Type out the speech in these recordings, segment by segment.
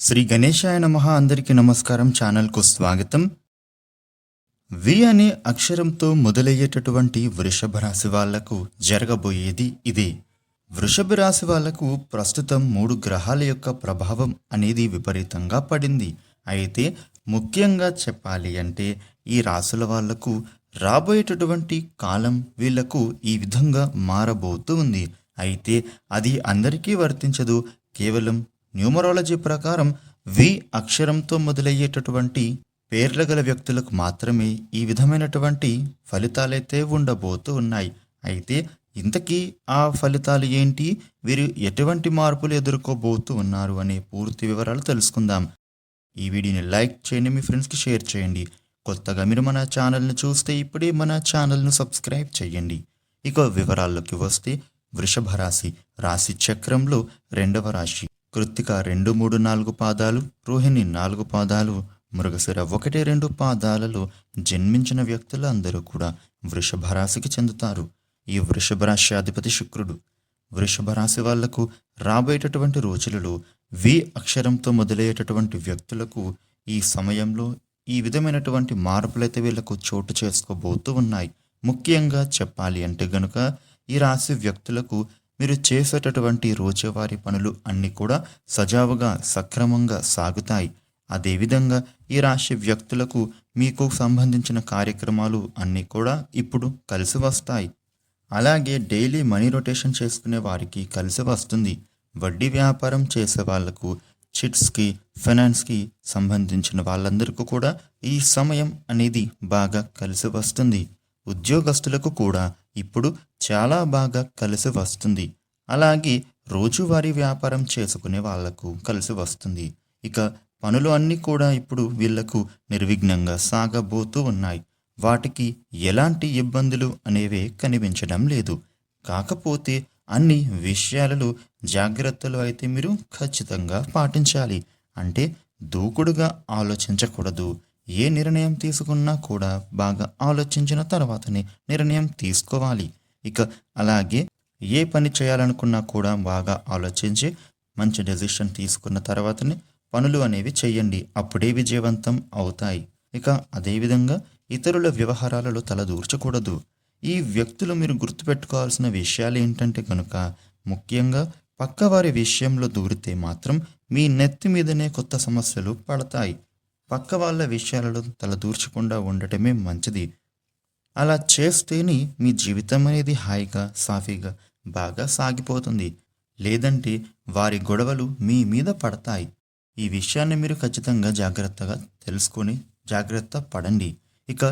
శ్రీ గణేశాయ నమ అందరికీ నమస్కారం. ఛానల్కు స్వాగతం. వి అనే అక్షరంతో మొదలయ్యేటటువంటి వృషభ రాశి వాళ్ళకు జరగబోయేది ఇదే. వృషభ రాశి వాళ్ళకు ప్రస్తుతం మూడు గ్రహాల యొక్క ప్రభావం అనేది విపరీతంగా పడింది. అయితే ముఖ్యంగా చెప్పాలి అంటే ఈ రాశుల వాళ్ళకు రాబోయేటటువంటి కాలం వీళ్ళకు ఈ విధంగా మారబోతూ ఉంది. అయితే అది అందరికీ వర్తించదు. కేవలం న్యూమరాలజీ ప్రకారం వి అక్షరంతో మొదలయ్యేటటువంటి పేర్ల గల వ్యక్తులకు మాత్రమే ఈ విధమైనటువంటి ఫలితాలైతే ఉండబోతూ ఉన్నాయి. అయితే ఇంతకీ ఆ ఫలితాలు ఏంటి? వీరు ఎటువంటి మార్పులు ఎదుర్కోబోతూ ఉన్నారు అనే పూర్తి వివరాలు తెలుసుకుందాం. ఈ వీడియోని లైక్ చేయండి మీ ఫ్రెండ్స్కి షేర్ చేయండి. కొత్తగా మీరు మన ఛానల్ని చూస్తే ఇప్పుడే మన ఛానల్ను సబ్స్క్రైబ్ చేయండి. ఇక వివరాల్లోకి వస్తే వృషభ రాశి రాశి చక్రంలో రెండవ రాశి. కృత్తిక రెండు మూడు నాలుగు పాదాలు రోహిణి నాలుగు పాదాలు మృగశిర ఒకటి రెండు పాదాలలో జన్మించిన వ్యక్తులు అందరూ కూడా వృషభ రాశికి చెందుతారు. ఈ వృషభ రాశి అధిపతి శుక్రుడు. వృషభ రాశి వాళ్ళకు రాబోయేటటువంటి రోజులలో వి అక్షరంతో మొదలయ్యేటటువంటి వ్యక్తులకు ఈ సమయంలో ఈ విధమైనటువంటి మార్పులైతే వీళ్ళకు చోటు చేసుకోబోతూ ఉన్నాయి. ముఖ్యంగా చెప్పాలి అంటే గనుక ఈ రాశి వ్యక్తులకు మీరు చేసేటటువంటి రోజువారీ పనులు అన్నీ కూడా సజావుగా సక్రమంగా సాగుతాయి. అదేవిధంగా ఈ రాశి వ్యక్తులకు మీకు సంబంధించిన కార్యక్రమాలు అన్నీ కూడా ఇప్పుడు కలిసి వస్తాయి. అలాగే డైలీ మనీ రొటేషన్ చేసుకునే వారికి కలిసి వస్తుంది. వడ్డీ వ్యాపారం చేసే వాళ్ళకు చిట్స్కి ఫైనాన్స్కి సంబంధించిన వాళ్ళందరికీ కూడా ఈ సమయం అనేది బాగా కలిసి వస్తుంది. ఉద్యోగస్తులకు కూడా ఇప్పుడు చాలా బాగా కలిసి వస్తుంది. అలాగే రోజువారీ వ్యాపారం చేసుకునే వాళ్ళకు కలిసి వస్తుంది. ఇక పనులు అన్నీ కూడా ఇప్పుడు వీళ్ళకు నిర్విఘ్నంగా సాగబోతూ ఉన్నాయి. వాటికి ఎలాంటి ఇబ్బందులు అనేవే కనిపించడం లేదు. కాకపోతే అన్ని విషయాలలో జాగ్రత్తలు అయితే మీరు ఖచ్చితంగా పాటించాలి. అంటే దూకుడుగా ఆలోచించకూడదు. ఏ నిర్ణయం తీసుకున్నా కూడా బాగా ఆలోచించిన తర్వాతనే నిర్ణయం తీసుకోవాలి. ఇక అలాగే ఏ పని చేయాలనుకున్నా కూడా బాగా ఆలోచించి మంచి డెసిషన్ తీసుకున్న తర్వాతనే పనులు అనేవి చేయండి. అప్పుడే విజయవంతం అవుతాయి. ఇక అదేవిధంగా ఇతరుల వ్యవహారాలలో తలదూర్చకూడదు ఈ వ్యక్తులు మీరు గుర్తుపెట్టుకోవాల్సిన విషయాలు ఏంటంటే కనుక ముఖ్యంగా పక్కవారి విషయంలో దూరితే మాత్రం మీ నెత్తి మీదనే కొత్త సమస్యలు పడతాయి. పక్క వాళ్ళ విషయాలలో తలదూర్చకుండా ఉండటమే మంచిది. అలా చేస్తేనే మీ జీవితం అనేది హాయిగా సాఫీగా బాగా సాగిపోతుంది. లేదంటే వారి గొడవలు మీ మీద పడతాయి. ఈ విషయాన్ని మీరు ఖచ్చితంగా జాగ్రత్తగా తెలుసుకొని జాగ్రత్త పడండి. ఇక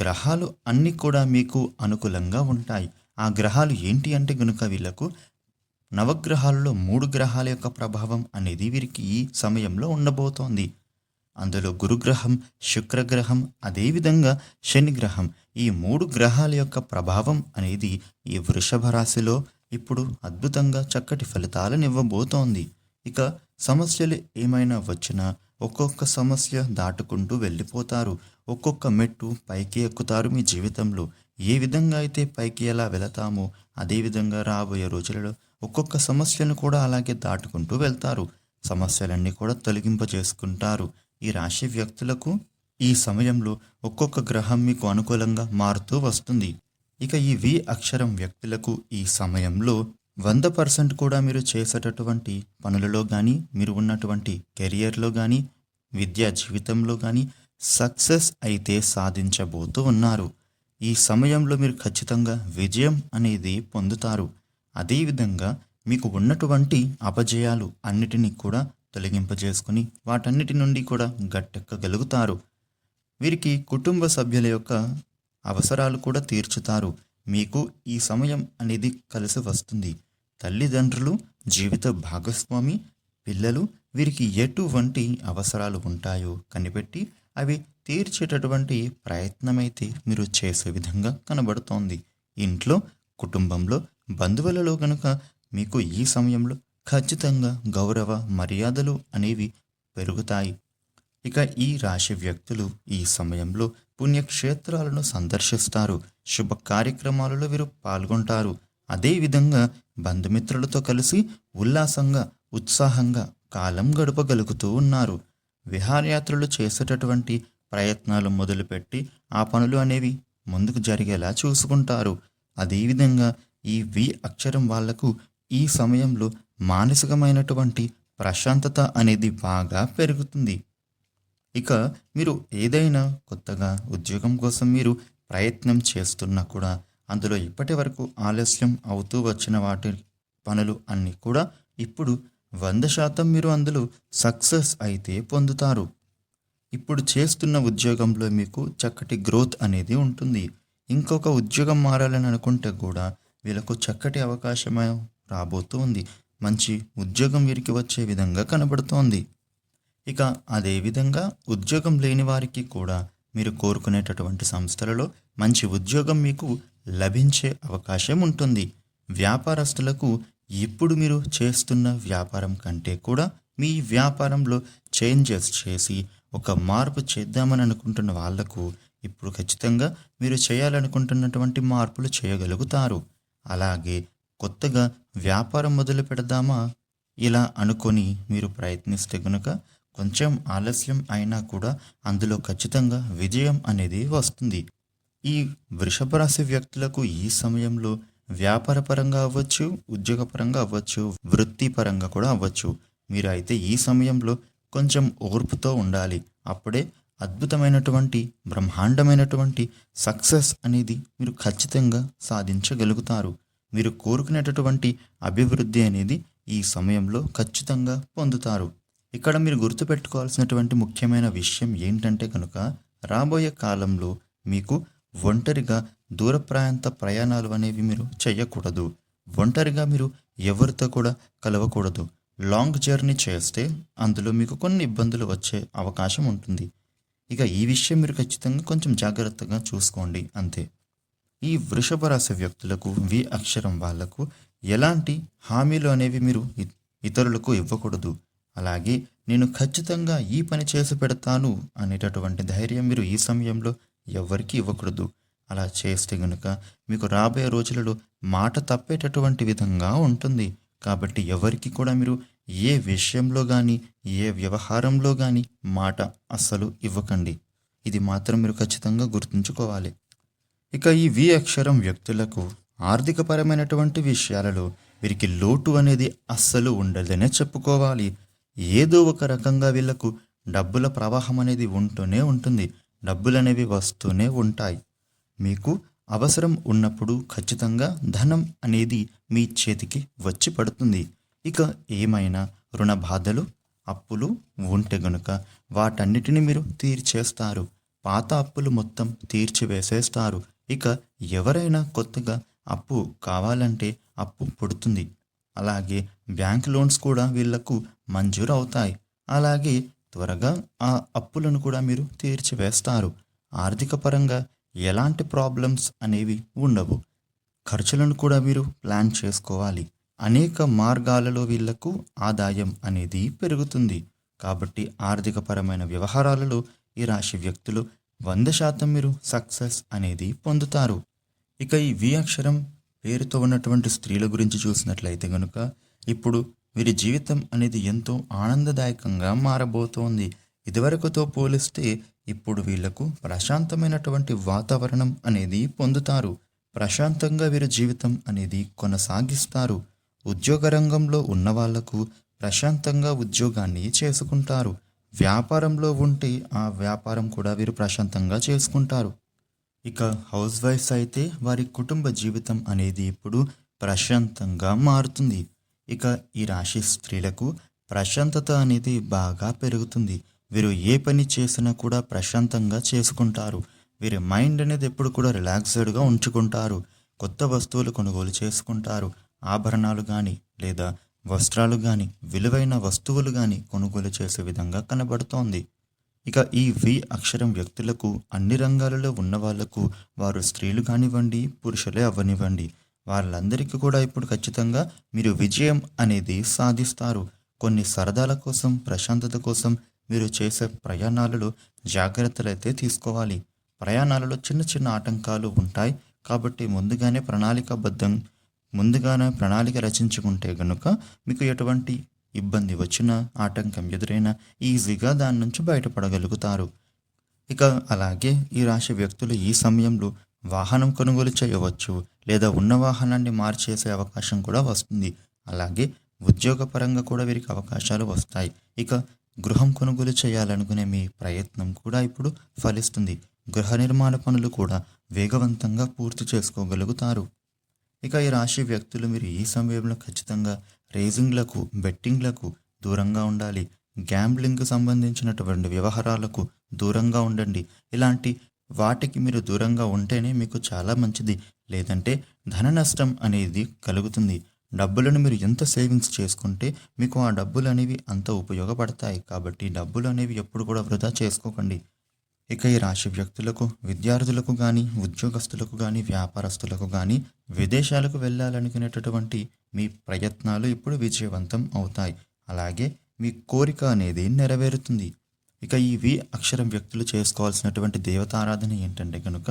గ్రహాలు అన్నీ కూడా మీకు అనుకూలంగా ఉంటాయి. ఆ గ్రహాలు ఏంటి అంటే గనుక వీళ్ళకు నవగ్రహాలలో మూడు గ్రహాల యొక్క ప్రభావం అనేది వీరికి ఈ సమయంలో ఉండబోతోంది. అందులో గురుగ్రహం శుక్రగ్రహం అదేవిధంగా శనిగ్రహం. ఈ మూడు గ్రహాల యొక్క ప్రభావం అనేది ఈ వృషభ రాశిలో ఇప్పుడు అద్భుతంగా చక్కటి ఫలితాలను ఇవ్వబోతోంది. ఇక సమస్యలు ఏమైనా వచ్చినా ఒక్కొక్క సమస్య దాటుకుంటూ వెళ్ళిపోతారు. ఒక్కొక్క మెట్టు పైకి ఎక్కుతారు మీ జీవితంలో. ఏ విధంగా అయితే పైకి ఎలా వెళతామో అదేవిధంగా రాబోయే రోజులలో ఒక్కొక్క సమస్యను కూడా అలాగే దాటుకుంటూ వెళ్తారు. సమస్యలన్నీ కూడా తొలగింపజేసుకుంటారు. ఈ రాశి వ్యక్తులకు ఈ సమయంలో ఒక్కొక్క గ్రహం మీకు అనుకూలంగా మారుతూ వస్తుంది. ఇక ఈ వి అక్షరం వ్యక్తులకు ఈ సమయంలో వంద పర్సెంట్ కూడా మీరు చేసేటటువంటి పనులలో కానీ మీరు ఉన్నటువంటి కెరియర్లో కానీ విద్యా జీవితంలో కానీ సక్సెస్ అయితే సాధించబోతూ ఉన్నారు. ఈ సమయంలో మీరు ఖచ్చితంగా విజయం అనేది పొందుతారు. అదేవిధంగా మీకు ఉన్నటువంటి అపజయాలు అన్నిటినీ కూడా తొలగింపజేసుకుని వాటన్నిటి నుండి కూడా గట్టెక్కగలుగుతారు. వీరికి కుటుంబ సభ్యుల యొక్క అవసరాలు కూడా తీర్చుతారు. మీకు ఈ సమయం అనేది కలిసి వస్తుంది. తల్లిదండ్రులు జీవిత భాగస్వామి పిల్లలు వీరికి ఎటువంటి అవసరాలు ఉంటాయో కనిపెట్టి అవి తీర్చేటటువంటి ప్రయత్నమైతే మీరు చేసే విధంగా కనబడుతోంది. ఇంట్లో కుటుంబంలో బంధువులలో కనుక మీకు ఈ సమయంలో ఖచ్చితంగా గౌరవ మర్యాదలు అనేవి పెరుగుతాయి. ఇక ఈ రాశి వ్యక్తులు ఈ సమయంలో పుణ్యక్షేత్రాలను సందర్శిస్తారు. శుభ కార్యక్రమాలలో వీరు పాల్గొంటారు. అదేవిధంగా బంధుమిత్రులతో కలిసి ఉల్లాసంగా ఉత్సాహంగా కాలం గడపగలుగుతూ ఉన్నారు. విహారయాత్రలు చేసేటటువంటి ప్రయత్నాలు మొదలుపెట్టి ఆ పనులు అనేవి ముందుకు జరిగేలా చూసుకుంటారు. అదేవిధంగా ఈ వి అక్షరం వాళ్ళకు ఈ సమయంలో మానసికమైనటువంటి ప్రశాంతత అనేది బాగా పెరుగుతుంది. ఇక మీరు ఏదైనా కొత్తగా ఉద్యోగం కోసం మీరు ప్రయత్నం చేస్తున్నా కూడా అందులో ఇప్పటి వరకు ఆలస్యం అవుతూ వచ్చిన వాటి పనులు అన్నీ కూడా ఇప్పుడు వంద శాతం మీరు అందులో సక్సెస్ అయితే పొందుతారు. ఇప్పుడు చేస్తున్న ఉద్యోగంలో మీకు చక్కటి గ్రోత్ అనేది ఉంటుంది. ఇంకొక ఉద్యోగం మారాలని అనుకుంటే కూడా వీళ్ళకు చక్కటి అవకాశం రాబోతుంది మంచి ఉద్యోగం వీరికి వచ్చే విధంగా కనబడుతోంది. ఇక అదేవిధంగా ఉద్యోగం లేని వారికి కూడా మీరు కోరుకునేటటువంటి సంస్థలలో మంచి ఉద్యోగం మీకు లభించే అవకాశం ఉంటుంది. వ్యాపారస్తులకు ఇప్పుడు మీరు చేస్తున్న వ్యాపారం కంటే కూడా మీ వ్యాపారంలో చేంజెస్ చేసి ఒక మార్పు చేద్దామని అనుకుంటున్న వాళ్ళకు ఇప్పుడు ఖచ్చితంగా మీరు చేయాలనుకుంటున్నటువంటి మార్పులు చేయగలుగుతారు. అలాగే కొత్తగా వ్యాపారం మొదలు పెడదామా? ఇలా అనుకొని మీరు ప్రయత్నిస్తే గనుక కొంచెం ఆలస్యం అయినా కూడా అందులో ఖచ్చితంగా విజయం అనేది వస్తుంది. ఈ వృషభ రాశి వ్యక్తులకు ఈ సమయంలో వ్యాపారపరంగా అవ్వచ్చు ఉద్యోగపరంగా అవ్వచ్చు వృత్తిపరంగా కూడా అవ్వచ్చు. మీరు అయితే ఈ సమయంలో కొంచెం ఓర్పుతో ఉండాలి. అప్పుడే అద్భుతమైనటువంటి బ్రహ్మాండమైనటువంటి సక్సెస్ అనేది మీరు ఖచ్చితంగా సాధించగలుగుతారు. మీరు కోరుకునేటటువంటి అభివృద్ధి అనేది ఈ సమయంలో ఖచ్చితంగా పొందుతారు. ఇక్కడ మీరు గుర్తుపెట్టుకోవాల్సినటువంటి ముఖ్యమైన విషయం ఏంటంటే కనుక రాబోయే కాలంలో మీకు ఒంటరిగా దూర ప్రాంత ప్రయాణాలు అనేవి మీరు చేయకూడదు. ఒంటరిగా మీరు ఎవరితో కూడా కలవకూడదు. లాంగ్ జర్నీ చేస్తే అందులో మీకు కొన్ని ఇబ్బందులు వచ్చే అవకాశం ఉంటుంది. ఇక ఈ విషయం మీరు ఖచ్చితంగా కొంచెం జాగ్రత్తగా చూసుకోండి. అంతే. ఈ వృషభ రాశి వ్యక్తులకు వి అక్షరం వాళ్ళకు ఎలాంటి హామీలు అనేవి మీరు ఇతరులకు ఇవ్వకూడదు. అలాగే నేను ఖచ్చితంగా ఈ పని చేసి పెడతాను అనేటటువంటి ధైర్యం మీరు ఈ సమయంలో ఎవరికీ ఇవ్వకూడదు. అలా చేస్తే గనుక మీకు రాబోయే రోజులలో మాట తప్పేటటువంటి విధంగా ఉంటుంది. కాబట్టి ఎవరికి కూడా మీరు ఏ విషయంలో కానీ ఏ వ్యవహారంలో కానీ మాట అస్సలు ఇవ్వకండి. ఇది మాత్రం మీరు ఖచ్చితంగా గుర్తుంచుకోవాలి. ఇక ఈ వి అక్షరం వ్యక్తులకు ఆర్థికపరమైనటువంటి విషయాలలో వీరికి లోటు అనేది అస్సలు ఉండదనే చెప్పుకోవాలి. ఏదో ఒక రకంగా వీళ్ళకు డబ్బుల ప్రవాహం అనేది ఉంటూనే ఉంటుంది. డబ్బులు అనేవి వస్తూనే ఉంటాయి. మీకు అవసరం ఉన్నప్పుడు ఖచ్చితంగా ధనం అనేది మీ చేతికి వచ్చి పడుతుంది. ఇక ఏమైనా రుణ బాధలు అప్పులు ఉంటే గనుక వాటన్నిటిని మీరు తీర్చేస్తారు. పాత అప్పులు మొత్తం తీర్చివేసేస్తారు. ఇక ఎవరైనా కొత్తగా అప్పు కావాలంటే అప్పు పుడుతుంది. అలాగే బ్యాంక్ లోన్స్ కూడా వీళ్ళకు మంజూరు అవుతాయి అలాగే త్వరగా ఆ అప్పులను కూడా మీరు తీర్చివేస్తారు. ఆర్థిక పరంగా ఎలాంటి ప్రాబ్లమ్స్ అనేవి ఉండవు. ఖర్చులను కూడా మీరు ప్లాన్ చేసుకోవాలి. అనేక మార్గాలలో వీళ్ళకు ఆదాయం అనేది పెరుగుతుంది. కాబట్టి ఆర్థికపరమైన వ్యవహారాలలో ఈ రాశి వ్యక్తులు వంద శాతం మీరు సక్సెస్ అనేది పొందుతారు. ఇక ఈ వి అక్షరం పేరుతో ఉన్నటువంటి స్త్రీల గురించి చూసినట్లయితే కనుక ఇప్పుడు వీరి జీవితం అనేది ఎంతో ఆనందదాయకంగా మారబోతోంది. ఇదివరకుతో పోలిస్తే ఇప్పుడు వీళ్ళకు ప్రశాంతమైనటువంటి వాతావరణం అనేది పొందుతారు. ప్రశాంతంగా వీరి జీవితం అనేది కొనసాగిస్తారు. ఉద్యోగ రంగంలో ఉన్న వాళ్ళకు ప్రశాంతంగా ఉద్యోగాన్ని చేసుకుంటారు. వ్యాపారంలో ఉంటే ఆ వ్యాపారం కూడా వీరు ప్రశాంతంగా చేసుకుంటారు. ఇక హౌస్ వైఫ్స్ అయితే వారి కుటుంబ జీవితం అనేది ఇప్పుడు ప్రశాంతంగా మారుతుంది. ఇక ఈ రాశి స్త్రీలకు ప్రశాంతత అనేది బాగా పెరుగుతుంది. వీరు ఏ పని చేసినా కూడా ప్రశాంతంగా చేసుకుంటారు. వీరి మైండ్ అనేది ఎప్పుడు కూడా రిలాక్స్డ్గా ఉంచుకుంటారు. కొత్త వస్తువులు కొనుగోలు చేసుకుంటారు. ఆభరణాలు కానీ లేదా వస్త్రాలు కానీ విలువైన వస్తువులు కానీ కొనుగోలు చేసే విధంగా కనబడుతోంది. ఇక ఈ వి అక్షరం వ్యక్తులకు అన్ని రంగాలలో ఉన్న వాళ్ళకు వారు స్త్రీలు కానివ్వండి పురుషులే అవ్వనివ్వండి వాళ్ళందరికీ కూడా ఇప్పుడు ఖచ్చితంగా మీరు విజయం అనేది సాధిస్తారు. కొన్ని సరదాల కోసం ప్రశాంతత కోసం మీరు చేసే ప్రయాణాలలో జాగ్రత్తలు అయితే తీసుకోవాలి. ప్రయాణాలలో చిన్న చిన్న ఆటంకాలు ఉంటాయి కాబట్టి ముందుగానే ప్రణాళికాబద్ధం ముందుగానే ప్రణాళిక రచించుకుంటే గనుక మీకు ఎటువంటి ఇబ్బంది వచ్చినా ఆటంకం ఎదురైనా ఈజీగా దాని నుంచి బయటపడగలుగుతారు. ఇక అలాగే ఈ రాశి వ్యక్తులు ఈ సమయంలో వాహనం కొనుగోలు చేయవచ్చు లేదా ఉన్న వాహనాన్ని మార్చేసే అవకాశం కూడా వస్తుంది. అలాగే ఉద్యోగపరంగా కూడా వీరికి అవకాశాలు వస్తాయి. ఇక గృహం కొనుగోలు చేయాలనుకునే మీ ప్రయత్నం కూడా ఇప్పుడు ఫలిస్తుంది. గృహ నిర్మాణ పనులు కూడా వేగవంతంగా పూర్తి చేసుకోగలుగుతారు. ఇక ఈ రాశి వ్యక్తులు మీరు ఈ సమయంలో ఖచ్చితంగా రేజింగ్లకు బెట్టింగ్లకు దూరంగా ఉండాలి. గ్యాంబ్లింగ్కి సంబంధించినటువంటి వ్యవహారాలకు దూరంగా ఉండండి. ఇలాంటి వాటికి మీరు దూరంగా ఉంటేనే మీకు చాలా మంచిది. లేదంటే ధన నష్టం అనేది కలుగుతుంది. డబ్బులను మీరు ఎంత సేవింగ్స్ చేసుకుంటే మీకు ఆ డబ్బులు అనేవి అంత ఉపయోగపడతాయి. కాబట్టి డబ్బులు అనేవి ఎప్పుడు కూడా వృధా చేసుకోకండి. ఇక ఈ రాశి వ్యక్తులకు విద్యార్థులకు కానీ ఉద్యోగస్తులకు కానీ వ్యాపారస్తులకు కానీ విదేశాలకు వెళ్ళాలనుకునేటటువంటి మీ ప్రయత్నాలు ఇప్పుడు విజయవంతం అవుతాయి. అలాగే మీ కోరిక అనేది నెరవేరుతుంది. ఇక ఈ వి అక్షరం వ్యక్తులు చేసుకోవాల్సినటువంటి దేవతారాధన ఏంటంటే కనుక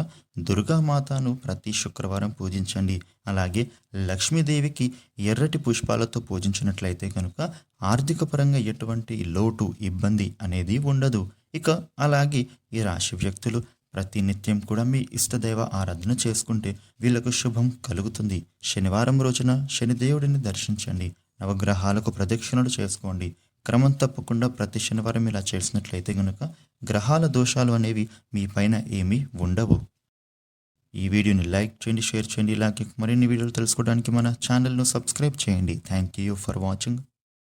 దుర్గామాతను ప్రతి శుక్రవారం పూజించండి. అలాగే లక్ష్మీదేవికి ఎర్రటి పుష్పాలతో పూజించినట్లయితే కనుక ఆర్థిక పరంగా ఎటువంటి లోటు ఇబ్బంది అనేది ఉండదు. ఇక అలాగే ఈ రాశి వ్యక్తులు ప్రతి నిత్యం కూడా మీ ఇష్టదైవ ఆరాధన చేసుకుంటే వీళ్ళకు శుభం కలుగుతుంది. శనివారం రోజున శనిదేవుడిని దర్శించండి. నవగ్రహాలకు ప్రదక్షిణలు చేసుకోండి. క్రమం తప్పకుండా ప్రతి శనివారం ఇలా చేసినట్లయితే కనుక గ్రహాల దోషాలు అనేవి మీ పైన ఏమీ ఉండవు. ఈ వీడియోని లైక్ చేయండి షేర్ చేయండి ఇలాగే మరిన్ని వీడియోలు తెలుసుకోవడానికి మన ఛానల్ను సబ్స్క్రైబ్ చేయండి. Thank you for watching.